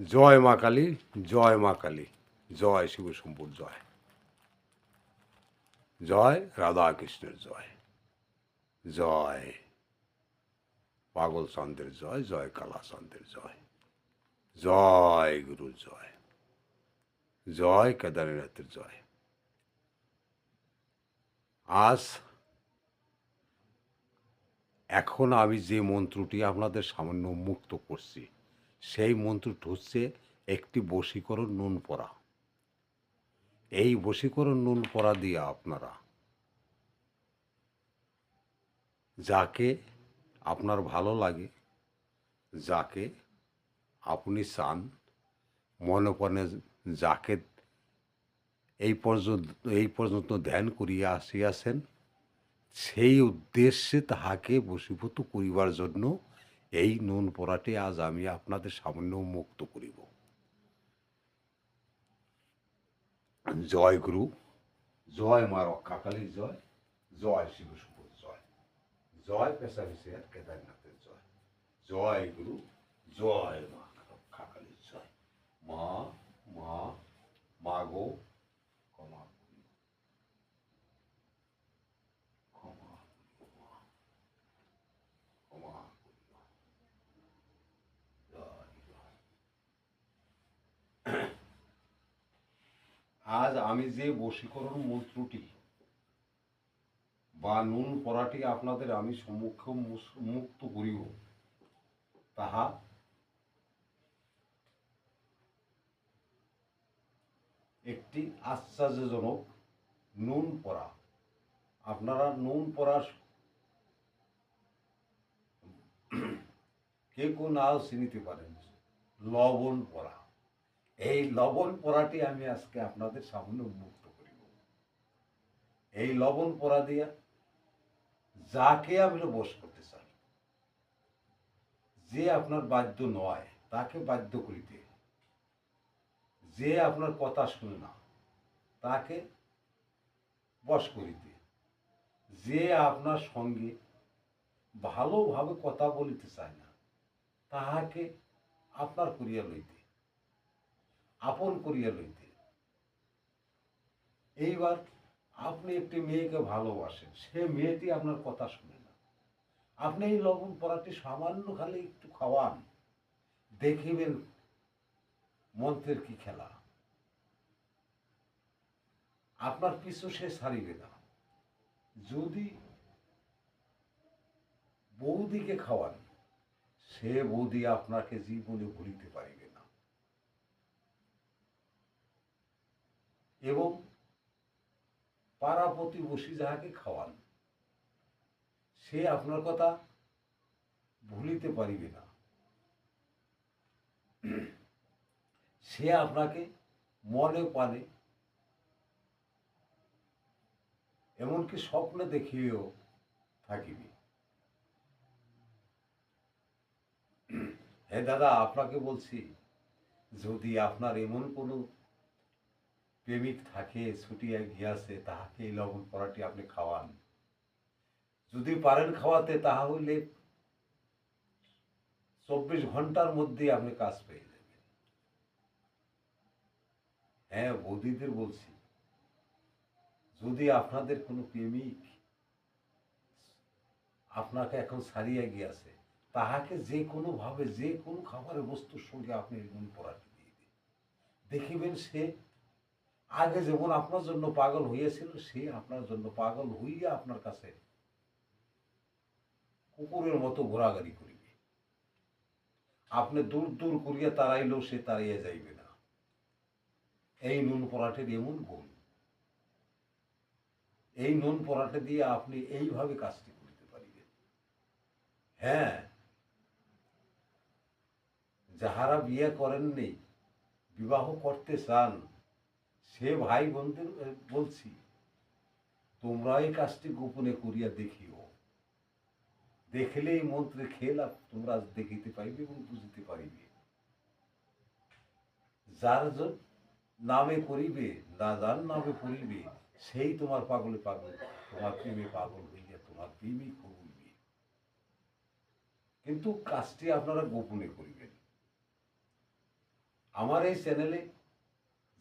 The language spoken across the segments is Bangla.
জয় মা কালী, জয় মা কালী, জয় শিব শম্ভুর জয়। জয় রাধা কৃষ্ণের জয় জয় পাগল চন্দ্রের জয় জয় কালা চন্দ্রের জয় জয় গুরু জয় জয় কেদারনাথের জয়। আজ এখন আমি যে মন্ত্রটি আপনাদের সামান্য মুক্ত করছি সেই মন্ত্রটি হচ্ছে একটি বশীকরণ নুন পড়া। এই বশীকরণ নুন পড়া দিয়ে আপনারা যাকে আপনার ভালো লাগে, যাকে আপনি চান, মনে প্রাণে যাকে এই পর্যন্ত এই পর্যন্ত ধ্যান করিয়া আসিয়াছেন, সেই উদ্দেশ্যে তাহাকে বশীভূত করিবার জন্য এই নুন পড়াটি আজ আমি আপনাদের সামান্য মুক্ত করিব। জয় গুরু, জয় মা রক্ষাকালীর জয় জয় শিব শুভর জয়। জয় পেশা বিষয়ের কেদারনাথের জয়। জয় গুরু, জয় মা রক্ষাকালীর জয়। মা মা মা গো আজ আমি যে বশীকরণ মন্ত্রটি বা নুন পড়াটি আপনাদের আমি সম্মুখ মুক্ত করিব, তাহা একটি আশ্চর্যজনক নুন পড়া আপনারা নুন পড়া কে কেউ নাও চিনিতে পারেন, লবণ পড়া এই লবণ পড়াটি আমি আজকে আপনাদের সামনে উন্মুক্ত করিব। এই লবণ পড়া দিয়া যাকে আমি বস করতে চাই যে আপনার বাধ্য নয়, তাকে বাধ্য করিতে, যে আপনার কথা শুনে না, তাকে বশ করিতে, যে আপনার সঙ্গে ভালোভাবে কথা বলিতে চায় না, তাহাকে আপনার করিয়া লইতে। আপন করিয়া লইতে। এইবার আপনি একটি মেয়েকে ভালোবাসেন, সে মেয়েটি আপনার কথা শুনে না। আপনি এই লবণ পড়াটি সামান্য খালি একটু খাওয়ান, দেখিবেন মন্ত্রের কি খেলা। আপনার পিছু সে ছাড়িবে না। যদি বৌদিকে খাওয়ান, সে বৌদি আপনাকে জীবনে ভুলিতে পারিবে না এবং পাড়া প্রতিবেশী যাহাকে খাওয়ান, সে আপনার কথা ভুলিতে পারিবে না। সে আপনাকে মনে পানে, এমনকি স্বপ্নে দেখিয়েও থাকিবে। হ্যাঁ দাদা, আপনাকে বলছি, যদি আপনার এমন কোনো প্রেমিক থাকে, ছুটিয়ে গিয়াছে, তাহাকে এই লবণ পড়াটি আপনি খাওয়ান। যদি পারেন খাওয়াতে তাহা হইলে চব্বিশ ঘণ্টার মধ্যে আপনি কাজ পেয়ে যাবেন। হ্যাঁ বৌদিদের বলছি, যদি আপনাদের কোনো প্রেমিক আপনাকে এখন ছাড়িয়ে গিয়াছে, তাহাকে যে কোনোভাবে, যে কোনো খাবারের বস্তুর সঙ্গে আপনি এমন পড়াটি দিয়ে দেখিবেন সে আগে যেমন আপনার জন্য পাগল হইয়াছিল, সে আপনার জন্য পাগল হইয়া আপনার কাছে কুকুরের মতো ঘোরাঘুরি করিবে। আপনি দূর দূর করিয়া তাড়াইলেও সে তাড়াইয়া যাইবে না। এই নুন পরাঠের এমন গুণ। এই নুন পরাঠে দিয়ে আপনি এইভাবে কাজটি করতে পারিবেন। হ্যাঁ যাহারা বিয়ে করেননি, বিবাহ করতে চান সে ভাই বোনদের বলছি, তোমরা এই কাজটি গোপনে করিয়া দেখিও। দেখলে এই মন্ত্রে খেলা তোমরা দেখিতে পাইবে এবং বুঝিতে পারিবে। যার নামে করিবে, না যার নামে করিবে, সেই তোমার পাগলে পাগল, তোমার প্রেমে পাগল হইয়া তোমার প্রেমিক হইবে কিন্তু কাজটি আপনারা গোপনে করিবেন। আমার এই চ্যানেলে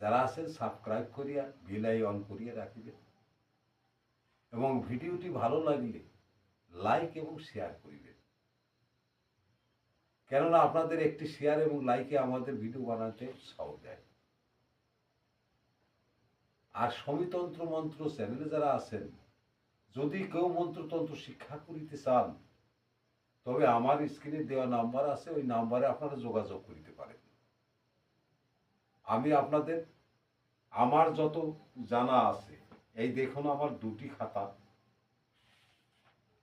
যারা আছেন সাবস্ক্রাইব করিয়া ভিলাই অন করিয়া রাখিবেন। এবং ভিডিওটি ভালো লাগলে লাইক এবং শেয়ার করিবেন। কেননা আপনাদের একটি শেয়ার এবং লাইকে আমাদের ভিডিও বানাতে উৎসাহ দেয় আর সমিতন্ত্র মন্ত্র চ্যানেলে যারা আছেন, যদি কেউ মন্ত্রতন্ত্র শিক্ষা করিতে চান, তবে আমার স্ক্রিনে দেওয়া নাম্বার আছে, ওই নাম্বারে আপনারা যোগাযোগ করিতে পারেন। আমি আপনাদের, আমার যত জানা আছে, এই দেখুন আমার দুটি খাতা।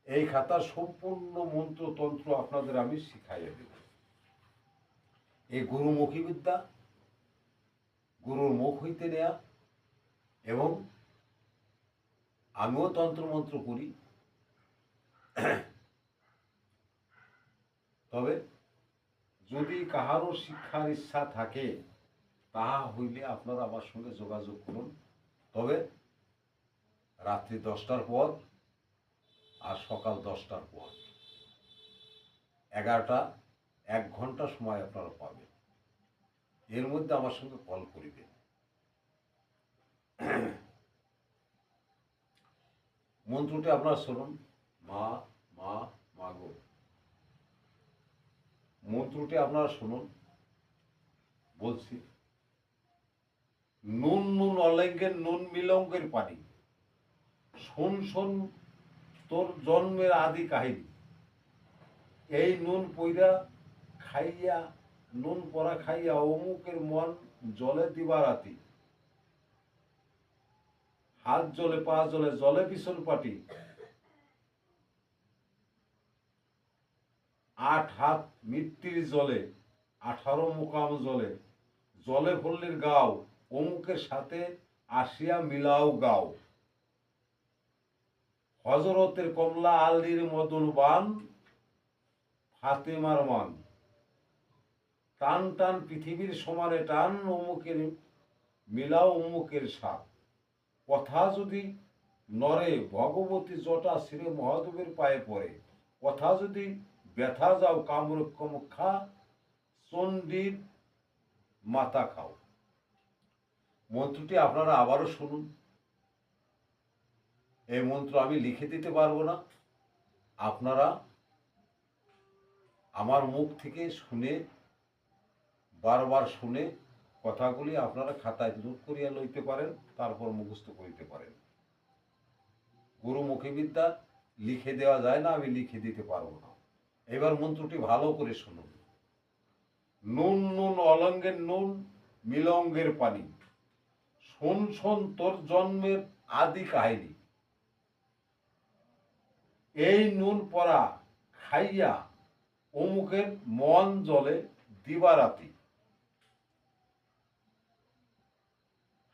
এই খাতার সম্পূর্ণ মন্ত্রতন্ত্র আপনাদের আমি শিখাইয়া দেব। এই গুরুমুখী বিদ্যা, গুরুর মুখ হইতে নেয়া এবং আমিও তন্ত্রমন্ত্র করি। তবে যদি কাহারও শিক্ষার ইচ্ছা থাকে তাহা হইলে আপনারা আমার সঙ্গে যোগাযোগ করুন। তবে রাত্রি দশটার পর আর সকাল দশটার পর। এগারোটা, এক ঘণ্টা সময় আপনারা পাবেন। এর মধ্যে আমার সঙ্গে কল করিবেন। মন্ত্রটি আপনারা শুনুন। মা মা মাগো মন্ত্রটি আপনারা শুনুন। বলছি নুন নুন অলেঙ্গের নুন মিলঙ্গের পানি। শোন শোন, তোর জন্মের আদি কাহিনী। এই নুন পইরা খাইয়া, নুন পরা খাইয়া অমুকের মন জলে দিবারাতি হাত জলে, পা জলে জলে পিছন পাটি। আট হাত মৃত্যুর জলে, আঠারো মুকাম জলে জলে পল্লীর গাও। অমুকের সাথে আসিয়া মিলাও গাও। হজরতের কমলা আলীর মদন বান, ফাতেমার মান। টান টান পৃথিবীর সমানে টান অমুকের, মিলাও অমুকের সাপ। কথা যদি নরে ভগবতী জটা শ্রী মহাদেবের পায়ে পড়ে। কথা যদি ব্যথা যাও, কামরূপ মুখা চণ্ডীর মাথা খাও। মন্ত্রটি আপনারা আবারও শুনুন। এই মন্ত্র আমি লিখে দিতে পারব না। আপনারা আমার মুখ থেকে শুনে, বারবার শুনে কথাগুলি আপনারা খাতায় নোট করিয়া লইতে পারেন, তারপর মুখস্থ করিতে পারেন। গুরুমুখী বিদ্যা, লিখে দেওয়া যায় না, আমি লিখে দিতে পারব না। এবার মন্ত্রটি ভালো করে শুনুন। নুন নুন, অলঙ্গের নুন, মিলঙ্গের পানি। শোন শোন তোর জন্মের আদি কাহিনী। এই নুন পরা খাইয়া অমুকের মন জলে দিবারাতি।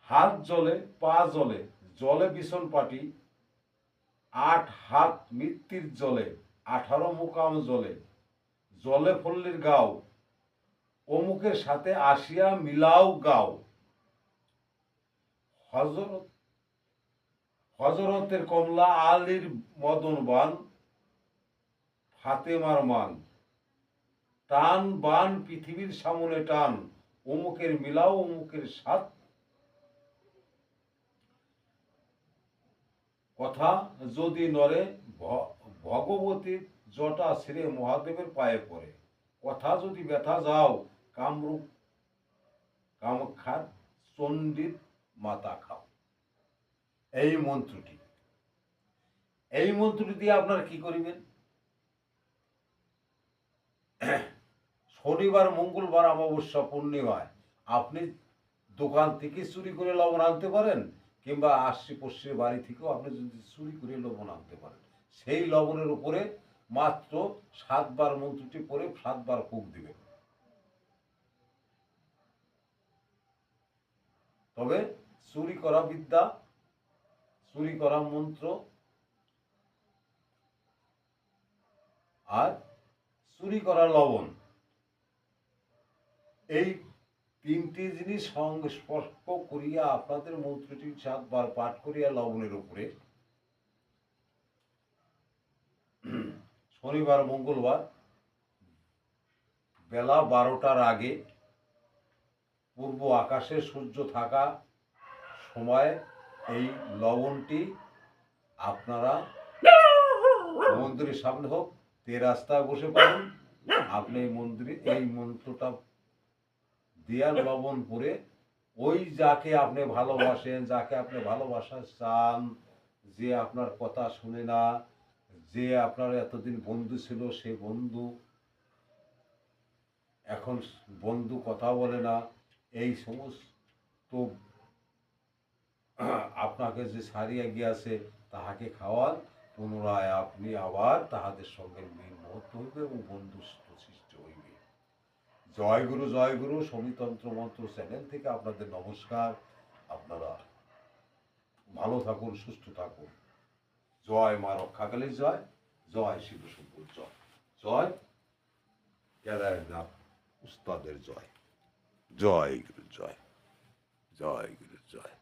হাত জলে পা জলে জলে ভীষণ পাটি, আট হাত মৃত্যুর জলে আঠারো মুকাম জলে জলে ফল্লির গাও, অমুকের সাথে আসিয়া মিলাও গাও। হজরত হজরতের কমলা আলীর মদন বান, ফাতেমার মান। টান বান পৃথিবীর সামনে টান, অমুকের মিলাও, অমুকের সাথ কথা যদি নরে ভগবতীর জটা শ্রী মহাদেবের পায়ে পড়ে। কথা যদি ব্যথা যাও, কামরূপ কামাক্ষার চণ্ডীর মাতা খাও। এই মন্ত্রটি। এই মন্ত্রটি দিয়ে আপনারা কি করিবেন? শনিবার, মঙ্গলবার, অমাবস্যা, পূর্ণিমায় আপনি দোকান থেকে চুরি করে লবণ আনতে পারেন কিংবা আশি পশ্চিম বাড়ি থেকেও আপনি যদি চুরি করে লবণ আনতে পারেন। সেই লবণের উপরে মাত্র সাতবার মন্ত্রটি পরে সাতবার ফুক দিবেন। তবে চুরি করা বিদ্যা, চুরি করা মন্ত্র, আর চুরি করা লবণ। এই তিনটি জিনিস সংস্পর্শ করিয়া আপনাদের মন্ত্রটি সাতবার পাঠ করিয়া লবণের উপরে। শনিবার, মঙ্গলবার, বেলা বারোটার আগে পূর্ব আকাশে সূর্য থাকা সময় এই লবণটি আপনারা মন্দিরের সামনে হোক তে রাস্তায় বসে পাবেন আপনি এই মন্দিরে, এই মন্ত্রটা দেয়ার লবণ পরে ওই যাকে আপনি ভালোবাসেন, যাকে আপনি ভালোবাসা চান, যে আপনার কথা শুনে না, যে আপনার এতদিন বন্ধু ছিল সে বন্ধু, এখন বন্ধু কথা বলে না, এই সমস্ত আপনাকে যে সারিয়া গিয়াছে তাহাকে খাওয়ান। পুনরায় আপনি আবার তাহাদের সঙ্গে মহত্ব হইবে এবং বন্ধুত্ব সৃষ্টি হইবে। জয় গুরু জয় গুরু সমিতন্ত্র মন্ত্র চ্যানেল থেকে আপনাদের নমস্কার। আপনারা ভালো থাকুন, সুস্থ থাকুন। জয় মা রক্ষাকালীর জয় জয় শিব শম্ভুর জয়। জয় কেদারনাথ উস্তাদের জয়। জয় গুরু, জয়। জয় গুরু, জয়।